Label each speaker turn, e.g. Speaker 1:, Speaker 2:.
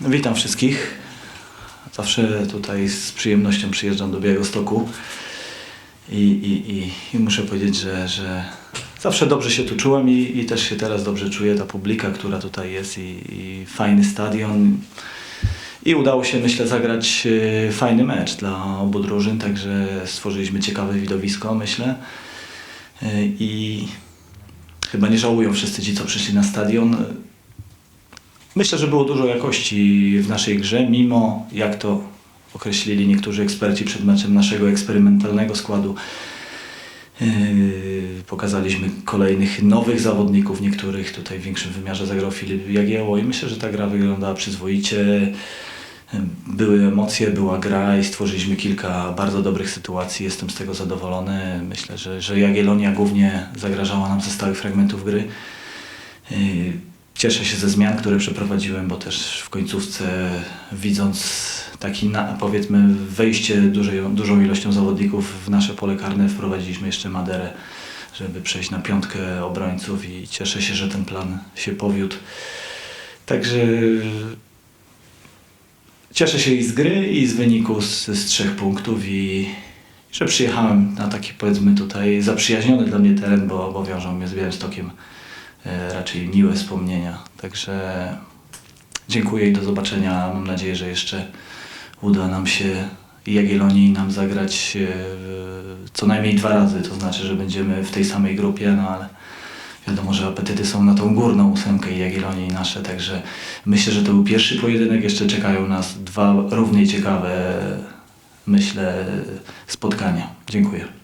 Speaker 1: Witam wszystkich. Zawsze tutaj z przyjemnością przyjeżdżam do Białegostoku i, i, i, i muszę powiedzieć, że, że zawsze dobrze się tu czułem i, i też się teraz dobrze czuję. Ta publika, która tutaj jest i, i fajny stadion. I udało się, myślę, zagrać e, fajny mecz dla obu drużyn, także stworzyliśmy ciekawe widowisko, myślę. E, I chyba nie żałują wszyscy ci, co przyszli na stadion. Myślę, że było dużo jakości w naszej grze, mimo jak to określili niektórzy eksperci przed meczem naszego eksperymentalnego składu. Yy, pokazaliśmy kolejnych nowych zawodników, niektórych tutaj w większym wymiarze zagrał Filip Jagieło i myślę, że ta gra wyglądała przyzwoicie. Były emocje, była gra i stworzyliśmy kilka bardzo dobrych sytuacji. Jestem z tego zadowolony. Myślę, że, że Jagiellonia głównie zagrażała nam ze stałych fragmentów gry. Yy, Cieszę się ze zmian, które przeprowadziłem, bo też w końcówce widząc taki, na, powiedzmy, wejście dużej, dużą ilością zawodników w nasze pole karne, wprowadziliśmy jeszcze Maderę, żeby przejść na piątkę obrońców i cieszę się, że ten plan się powiódł. Także cieszę się i z gry, i z wyniku z, z trzech punktów i że przyjechałem na taki, powiedzmy, tutaj zaprzyjaźniony dla mnie teren, bo, bo wiążą mnie z Białymstokiem raczej miłe wspomnienia. Także dziękuję i do zobaczenia. Mam nadzieję, że jeszcze uda nam się Jagiellonii nam zagrać e, co najmniej dwa razy. To znaczy, że będziemy w tej samej grupie, no ale wiadomo, że apetyty są na tą górną ósemkę i Jagiellonii nasze. Także myślę, że to był pierwszy pojedynek. Jeszcze czekają nas dwa równie ciekawe, myślę, spotkania. Dziękuję.